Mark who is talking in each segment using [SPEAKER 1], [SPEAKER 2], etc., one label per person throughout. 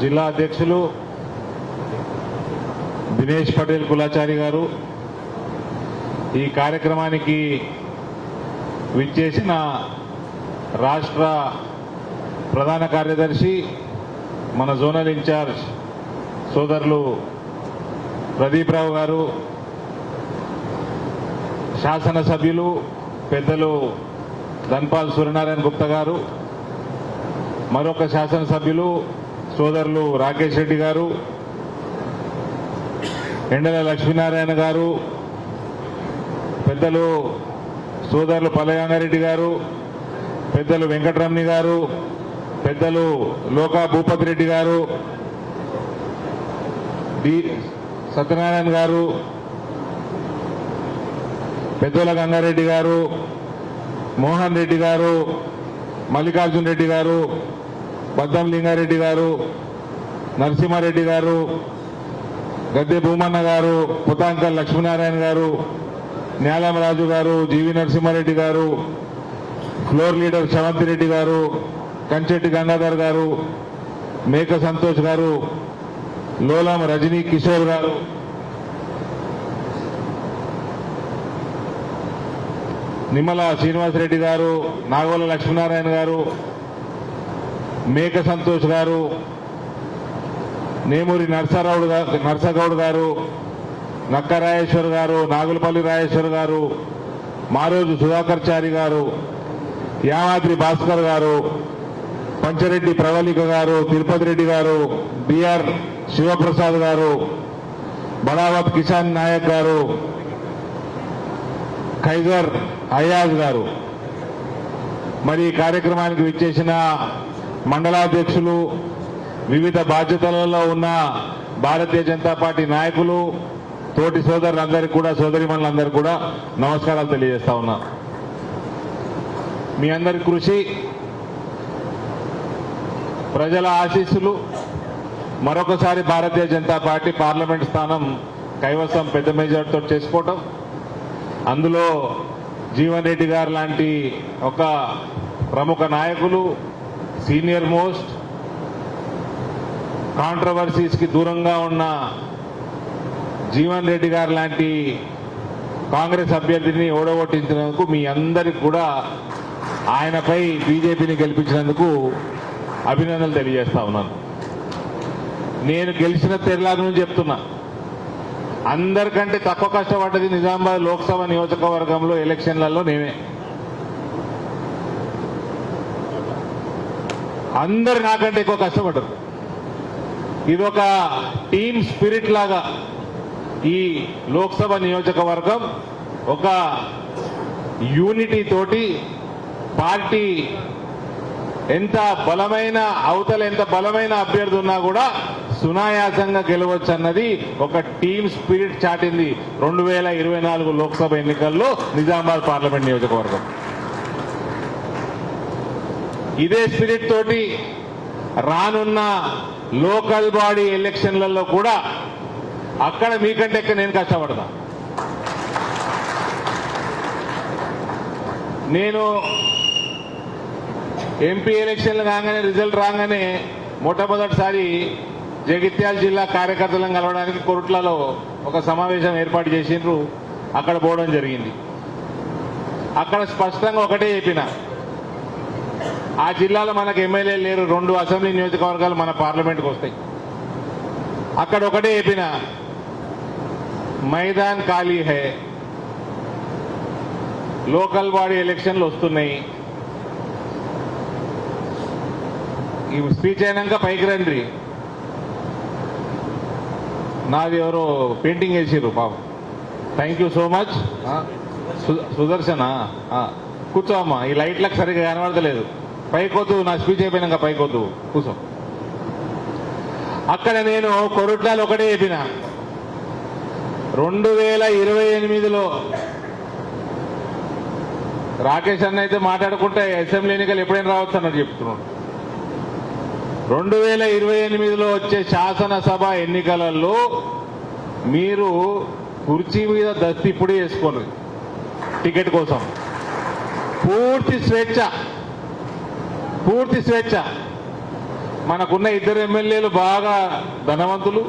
[SPEAKER 1] జిల్లా అధ్యక్షులు దినేష్ పటేల్ కులాచారి గారు ఈ కార్యక్రమానికి విచ్చేసిన రాష్ట్ర ప్రధాన కార్యదర్శి మన జోనల్ ఇన్ఛార్జ్ సోదరులు ప్రదీప్ రావు గారు శాసనసభ్యులు పెద్దలు ధన్పాల్ సూర్యనారాయణ గుప్తా గారు మరొక శాసనసభ్యులు సోదరులు రాకేష్ రెడ్డి గారు ఎండల లక్ష్మీనారాయణ గారు పెద్దలు సోదరులు పల్లెగంగారెడ్డి గారు పెద్దలు వెంకటరమణి గారు పెద్దలు లోకా భూపతి రెడ్డి గారు డి సత్యనారాయణ గారు పెద్దల గంగారెడ్డి గారు మోహన్ రెడ్డి గారు మల్లికార్జున్ రెడ్డి గారు బద్దం లింగారెడ్డి గారు నరసింహారెడ్డి గారు గద్దె భూమన్న గారు పుతాంకల్ లక్ష్మీనారాయణ గారు న్యాలమరాజు గారు జీవి నరసింహారెడ్డి గారు ఫ్లోర్ లీడర్ శవంతి రెడ్డి గారు కంచెట్టి గంగాధర్ గారు మేక సంతోష్ గారు లోలం రజనీ కిషోర్ గారు. నిమ్మల శ్రీనివాసరెడ్డి గారు నాగోల లక్ష్మీనారాయణ గారు మేక సంతోష్ గారు నేమూరి నర్సారావుడు గారు నర్సగౌడ్ గారు నక్క రాజేశ్వర్ గారు నాగులపల్లి రాజేశ్వర్ గారు మారోజు సుధాకర్ చారి గారు యామాద్రి భాస్కర్ గారు పంచరెడ్డి ప్రవళిక గారు తిరుపతి రెడ్డి గారు బిఆర్ శివప్రసాద్ గారు బడావత్ కిసాన్ నాయక్ గారు ఖైజర్ అయాజ్ గారు. మరి ఈ కార్యక్రమానికి విచ్చేసిన మండలాధ్యక్షులు వివిధ బాధ్యతలలో ఉన్న భారతీయ జనతా పార్టీ నాయకులు తోటి సోదరులందరికీ కూడా సోదరిమణులందరికీ కూడా నమస్కారాలు తెలియజేస్తా ఉన్నా. మీ అందరి కృషి ప్రజల ఆశీస్సులు మరొకసారి భారతీయ జనతా పార్టీ పార్లమెంట్ స్థానం కైవసం పెద్ద మెజార్టీతో చేసుకోవటం అందులో జీవన్ రెడ్డి గారు లాంటి ఒక ప్రముఖ నాయకులు సీనియర్ మోస్ట్ కాంట్రవర్సీస్కి దూరంగా ఉన్న జీవన్ రెడ్డి గారు లాంటి కాంగ్రెస్ అభ్యర్థిని ఓడగొట్టించినందుకు మీ అందరికి కూడా ఆయనపై బీజేపీని గెలిపించినందుకు అభినందనలు తెలియజేస్తా ఉన్నాను. నేను గెలిచిన తెల్లారి నుంచి చెప్తున్నా. అందరికంటే తక్కువ కష్టపడ్డది నిజామాబాద్ లోక్సభ నియోజకవర్గంలో ఎలక్షన్లలో నేనే. అందరు నాకంటే ఎక్కువ కష్టపడరు ఇది ఒక టీమ్ స్పిరిట్ లాగా ఈ లోక్సభ నియోజకవర్గం ఒక యూనిటీ తోటి పార్టీ ఎంత బలమైన అవతల ఎంత బలమైన అభ్యర్థి ఉన్నా కూడా సునాయాసంగా గెలవచ్చు అన్నది ఒక టీమ్ స్పిరిట్ చాటింది. రెండు వేల ఇరవై నాలుగు లోక్సభ ఎన్నికల్లో నిజామాబాద్ పార్లమెంట్ నియోజకవర్గం. ఇదే స్పిరిట్ తోటి రానున్న లోకల్ బాడీ ఎలక్షన్లలో కూడా అక్కడ మీకంటే ఎక్కడ నేను కష్టపడతా. నేను ఎంపీ ఎలక్షన్లు కాగానే రిజల్ట్ రాగానే మొట్టమొదటిసారి జగిత్యాల జిల్లా కార్యకర్తలను కలవడానికి కొరుట్లలో ఒక సమావేశం ఏర్పాటు చేసిండ్రు. అక్కడ పోవడం జరిగింది. అక్కడ స్పష్టంగా ఒకటే చెప్పిన ఆ జిల్లాలో మనకు ఎమ్మెల్యే లేరు. రెండు అసెంబ్లీ నియోజకవర్గాలు మన పార్లమెంట్కి వస్తాయి. అక్కడ ఒకటే చెప్పిన మైదాన్ ఖాళీ హై. లోకల్ బాడీ ఎలక్షన్లు వస్తున్నాయి. ఈ స్పీచ్ అయినాక పైకి రండి. నాది ఎవరో పెయింటింగ్ వేసిర్రు పాపం. Thank you so much. సుదర్శన? కూర్చో అమ్మా ఈ లైట్లకు సరిగా కనబడతలేదు. పైకొద్దు నా స్పీచ్ అయిపోయినాక పైకొద్దు. కూర్చో. అక్కడ నేను కొరుట్లాలు ఒకటే చెప్పిన. రెండు వేల ఇరవై ఎనిమిదిలో రాకేష్ అన్న అయితే మాట్లాడుకుంటే అసెంబ్లీ ఎన్నికలు ఎప్పుడైనా రావచ్చు అన్నట్టు చెప్తున్నాడు. రెండు వేల ఇరవై ఎనిమిదిలో వచ్చే శాసనసభ ఎన్నికలలో మీరు కుర్చీ మీద దస్తి ఇప్పుడే వేసుకోండి. టికెట్ కోసం. పూర్తి స్వేచ్ఛ. పూర్తి స్వేచ్ఛ. మనకున్న ఇద్దరు ఎమ్మెల్యేలు బాగా ధనవంతులు.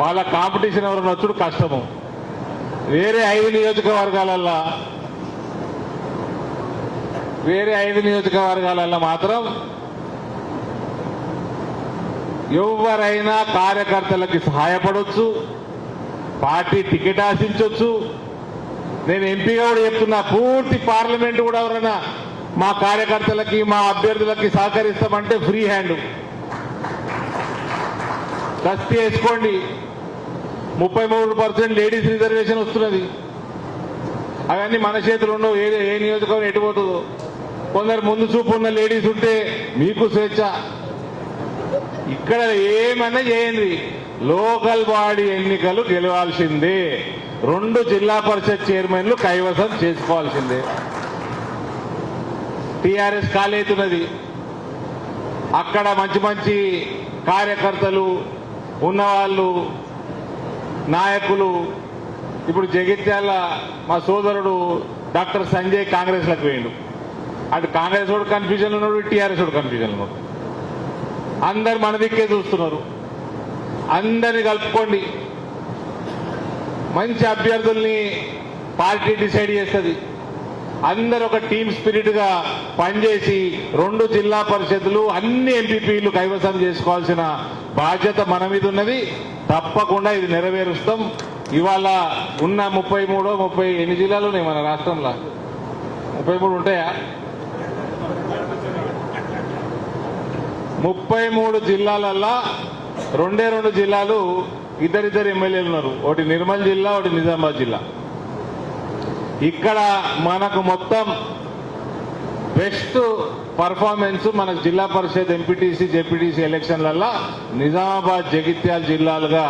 [SPEAKER 1] వాళ్ళ కాంపిటీషన్ ఎవరైనా వచ్చుడు కష్టము. వేరే ఐదు నియోజకవర్గాలల్లో వేరే ఐదు నియోజకవర్గాలల్లో మాత్రం ఎవరైనా కార్యకర్తలకి సహాయపడవచ్చు పార్టీ టికెట్ ఆశించవచ్చు నేను ఎంపీగా కూడా చెప్తున్నా పూర్తి పార్లమెంట్ కూడా ఎవరైనా మా కార్యకర్తలకి మా అభ్యర్థులకి సహకరిస్తామంటే ఫ్రీ హ్యాండ్ దస్తి వేసుకోండి. ముప్పై మూడు పర్సెంట్ లేడీస్ రిజర్వేషన్ వస్తున్నది. అవన్నీ మన చేతులు ఉండవు. ఏ ఏ నియోజకవర్గం ఎటుపోతుందో కొందరు ముందు చూపు ఉన్న లేడీస్ ఉంటే మీకు స్వేచ్ఛ. ఇక్కడ ఏమన్నా చేయండి. లోకల్ బాడీ ఎన్నికలు గెలవాల్సిందే. రెండు జిల్లా పరిషత్ చైర్మన్లు కైవసం చేసుకోవాల్సిందే. టిఆర్ఎస్ కాలేతున్నది అక్కడ మంచి మంచి కార్యకర్తలు ఉన్నవాళ్ళు నాయకులు ఇప్పుడు జగిత్యాల మా సోదరుడు డాక్టర్ సంజయ్ కాంగ్రెస్లకు పోయిండు. వేయండు అటు కాంగ్రెస్ వాడు కన్ఫ్యూజన్ ఉన్నాడు టీఆర్ఎస్ వాడు కన్ఫ్యూజన్ ఉన్నాడు. అందరు మన దిక్కే చూస్తున్నారు. అందరిని కలుపుకోండి. మంచి అభ్యర్థుల్ని పార్టీ డిసైడ్ చేస్తుంది. అందరు ఒక టీమ్ స్పిరిట్గా పనిచేసి రెండు జిల్లా పరిషత్లు అన్ని ఎంపీపీలు కైవసం చేసుకోవాల్సిన బాధ్యత మన మీద ఉన్నది. తప్పకుండా ఇది నెరవేరుస్తాం. ఇవాళ ఉన్న ముప్పై మూడో ముప్పై ఎన్ని జిల్లాలు ఉన్నాయి మన రాష్ట్రంలో? ముప్పై మూడు ఉంటాయా? ముప్పై మూడు జిల్లాలల్లా రెండే రెండు జిల్లాలు ఇద్దరిద్దరు ఎమ్మెల్యేలు ఉన్నారు ఒకటి నిర్మల్ జిల్లా ఒకటి నిజామాబాద్ జిల్లా. ఇక్కడ మనకు మొత్తం బెస్ట్ పర్ఫార్మెన్స్ మనకు జిల్లా పరిషత్ ఎంపీటీసీ జెపిటీసీ ఎలక్షన్లలో నిజామాబాద్ జగిత్యాల జిల్లాలుగా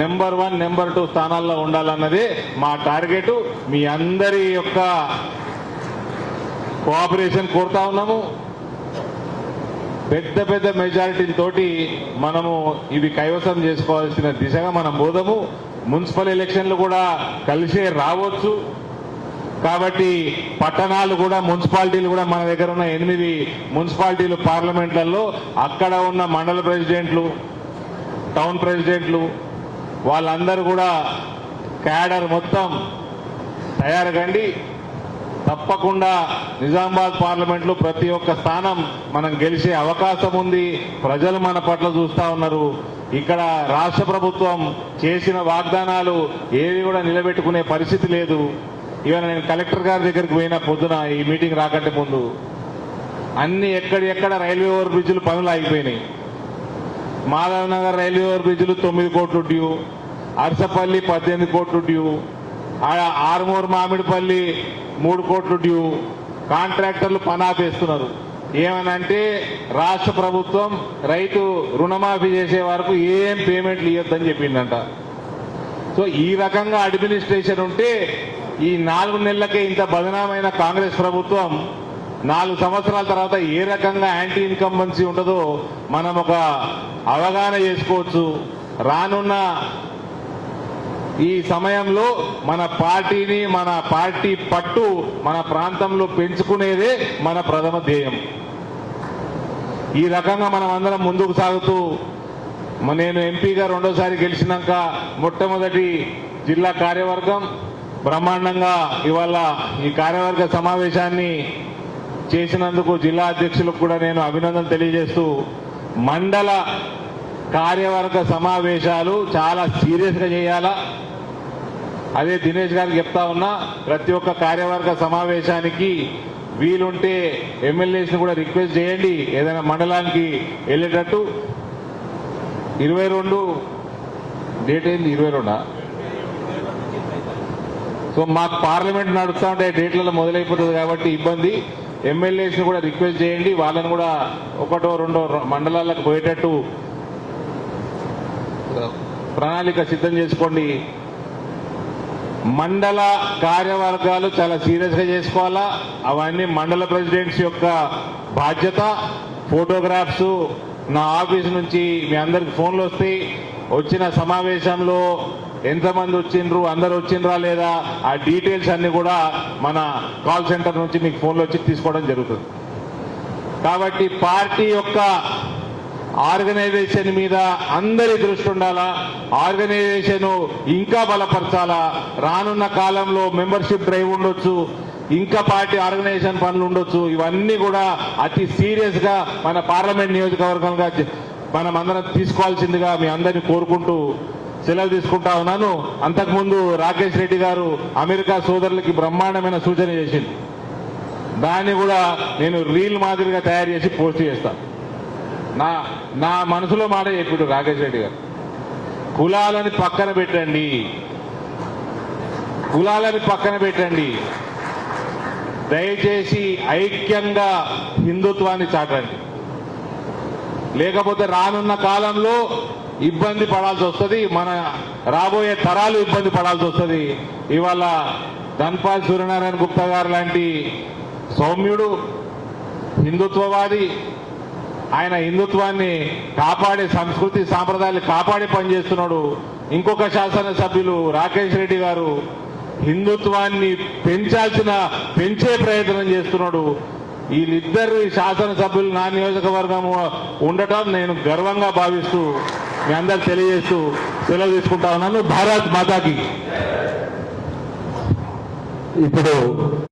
[SPEAKER 1] నెంబర్ వన్ నెంబర్ టూ స్థానాల్లో ఉండాలన్నది మా టార్గెట్ మీ అందరి యొక్క కోఆపరేషన్ కోరుతా ఉన్నాము. పెద్ద పెద్ద మెజారిటీ తోటి మనము ఇవి కైవసం చేసుకోవాల్సిన దిశగా మనం పోదాము. మున్సిపల్ ఎలక్షన్లు కూడా కలిసే రావచ్చు. కాబట్టి పట్టణాలు కూడా మున్సిపాలిటీలు కూడా మన దగ్గర ఉన్న ఎనిమిది మున్సిపాలిటీలు పార్లమెంట్లలో అక్కడ ఉన్న మండల ప్రెసిడెంట్లు టౌన్ ప్రెసిడెంట్లు వాళ్ళందరూ కూడా క్యాడర్ మొత్తం తయారు కండి. తప్పకుండా నిజామాబాద్ పార్లమెంట్లో ప్రతి ఒక్క స్థానం మనం గెలిచే అవకాశం ఉంది. ప్రజలు మన పట్ల చూస్తా ఉన్నారు. ఇక్కడ రాష్ట్ర ప్రభుత్వం చేసిన వాగ్దానాలు ఏవి కూడా నిలబెట్టుకునే పరిస్థితి లేదు. ఇవాళ నేను కలెక్టర్ గారి దగ్గరికి పోయిన పొద్దున ఈ మీటింగ్ రాకంటే ముందు. అన్ని ఎక్కడెక్కడ రైల్వే ఓవర్ బ్రిడ్జ్లు పనులు ఆగిపోయినాయి. మాధవ్ నగర్ రైల్వే ఓవర్ బ్రిడ్జ్లు తొమ్మిది కోట్లు డ్యూ. అరసపల్లి పద్దెనిమిది కోట్లు డ్యూ. ఆరుమూరు మామిడిపల్లి మూడు కోట్లు డ్యూ. కాంట్రాక్టర్లు పనాపేస్తున్నారు ఏమనంటే రాష్ట్ర ప్రభుత్వం రైతు రుణమాఫీ చేసే వరకు ఏం పేమెంట్లు ఇవ్వద్దని చెప్పిందంట. సో ఈ రకంగా అడ్మినిస్ట్రేషన్ ఉంటే ఈ నాలుగు నెలలకే ఇంత బదనామైన కాంగ్రెస్ ప్రభుత్వం నాలుగు సంవత్సరాల తర్వాత ఏ రకంగా యాంటీ ఇన్కంబెన్సీ ఉండదో మనం ఒక అవగాహన చేసుకోవచ్చు. రానున్న ఈ సమయంలో మన పార్టీని మన పార్టీ పట్టు మన ప్రాంతంలో పెంచుకునేదే మన ప్రథమ ధ్యేయం. ఈ రకంగా మనం అందరం ముందుకు సాగుతూ నేను ఎంపీగా రెండోసారి గెలిచినాక మొట్టమొదటి జిల్లా కార్యవర్గం బ్రహ్మాండంగా ఇవాళ ఈ కార్యవర్గ సమావేశాన్ని చేసినందుకు జిల్లా అధ్యక్షులకు కూడా నేను అభినందన తెలియజేస్తూ మండల కార్యవర్గ సమావేశాలు చాలా సీరియస్గా చేయాలా? అదే దినేష్ గారికి చెప్తా ఉన్నా ప్రతి ఒక్క కార్యవర్గ సమావేశానికి వీలుంటే ఎమ్మెల్యేస్ని కూడా రిక్వెస్ట్ చేయండి. ఏదైనా మండలానికి వెళ్ళేటట్టు. ఇరవై రెండు డేట్ ఏంది? ఇరవై రెండా? సో మాకు పార్లమెంట్ నడుస్తూ ఉంటే డేట్లలో మొదలైపోతుంది కాబట్టి ఇబ్బంది. ఎమ్మెల్యేస్ని కూడా రిక్వెస్ట్ చేయండి. వాళ్ళని కూడా ఒకటో రెండో మండలాలకు పోయేటట్టు ప్రణాళిక సిద్ధం చేసుకోండి. మండల కార్యవర్గాలు చాలా సీరియస్గా చేసుకోవాలా? అవన్నీ మండల ప్రెసిడెంట్స్ యొక్క బాధ్యత. ఫోటోగ్రాఫ్స్ నా ఆఫీస్ నుంచి మీ అందరికి ఫోన్లు వస్తాయి. వచ్చిన సమావేశంలో ఎంతమంది వచ్చిండ్రు అందరు వచ్చిండ్రా లేదా? ఆ డీటెయిల్స్ అన్ని కూడా మన కాల్ సెంటర్ నుంచి మీకు ఫోన్లో వచ్చి తీసుకోవడం జరుగుతుంది. కాబట్టి పార్టీ యొక్క ఆర్గనైజేషన్ మీద అందరి దృష్టి ఉండాలా? ఆర్గనైజేషన్ ఇంకా బలపరచాలా? రానున్న కాలంలో మెంబర్షిప్ డ్రైవ్ ఉండొచ్చు ఇంకా పార్టీ ఆర్గనైజేషన్ పనులు ఉండొచ్చు. ఇవన్నీ కూడా అతి సీరియస్గా మన పార్లమెంట్ నియోజకవర్గంగా మనం అందరం తీసుకోవాల్సిందిగా మీ అందరిని కోరుకుంటూ సెలవు తీసుకుంటా ఉన్నాను. అంతకుముందు రాకేష్ రెడ్డి గారు అమెరికా సోదరులకి బ్రహ్మాండమైన సూచన చేసింది దాన్ని కూడా నేను రీల్ మాదిరిగా తయారు చేసి పోస్ట్ చేస్తాను నా నా మనసులో మాట చెప్పాడు రాకేష్ రెడ్డి గారు. కులాలని పక్కన పెట్టండి. కులాలని పక్కన పెట్టండి. దయచేసి ఐక్యంగా హిందుత్వాన్ని చాటండి. లేకపోతే రానున్న కాలంలో ఇబ్బంది పడాల్సి వస్తుంది. మన రాబోయే తరాలు ఇబ్బంది పడాల్సి వస్తుంది. ఇవాళ ధన్పాల్ సూర్యనారాయణ గుప్తా గారు లాంటి సౌమ్యుడు హిందుత్వవాది ఆయన హిందుత్వాన్ని కాపాడే సంస్కృతి సాంప్రదాయాలు కాపాడి పనిచేస్తున్నాడు. ఇంకొక శాసనసభ్యులు రాకేష్ రెడ్డి గారు హిందుత్వాన్ని పెంచాల్సిన పెంచే ప్రయత్నం చేస్తున్నాడు. వీళ్ళిద్దరు శాసనసభ్యులు నా నియోజకవర్గం ఉండటం నేను గర్వంగా భావిస్తూ మీ అందరు తెలియజేస్తూ సెలవు తీసుకుంటా ఉన్నాను. భారత్ మాతాకి.
[SPEAKER 2] ఇప్పుడు